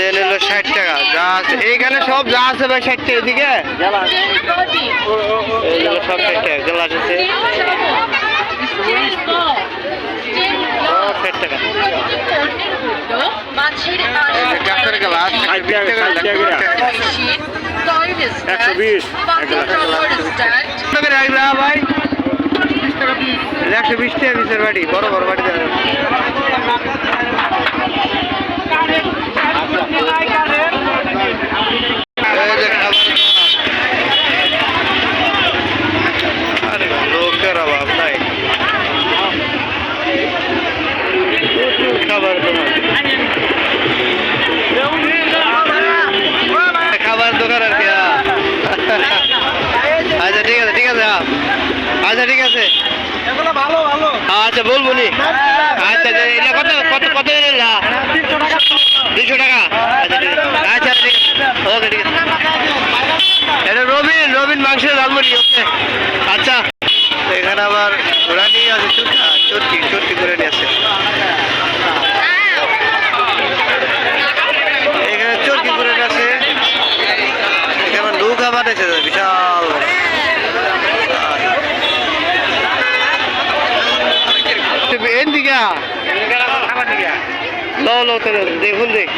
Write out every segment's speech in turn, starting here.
তেল হলো ষাট টাকা যা আছে এইখানে সব যা আছে ভাই ষাট টাকা এদিকে? এইগুলো সব ষাট টাকা গ্লাস আছে। ষাট টাকা। গাছের গ্লাস ষাট টাকা, একশো বিশ গ্লাস ভাই? একশো বিশ টাকা পিসের বাড়ি বড় বড় বাড়ি দেবেন এই যে খাবার আরে লোকের অভাব নাই প্রচুর খাবার দোকান আর কি হ্যাঁ। আচ্ছা ঠিক আছে ঠিক আছে হ্যাঁ। আচ্ছা ঠিক আছে। আচ্ছা বলব নি। আচ্ছা আচ্ছা, এটা কত কত কত দুশো টাকা। আচ্ছা আচ্ছা ওকে ঠিক আছে। এটা রবিন রবিন মাংসের ঝালমুড়ি ওকে। আচ্ছা। এখানে আবার রানি আছে চুটকা চটকি চটকি করে নিয়ে আছে এখানে চটকি করে নিয়ে আছে এখানে নৌকা বানাইছে বিশাল। বড়। এন দিকে লো লো দেখুন দেখ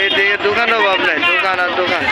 এই দিকে দোকানও ভাব নাই দোকান আর দোকান।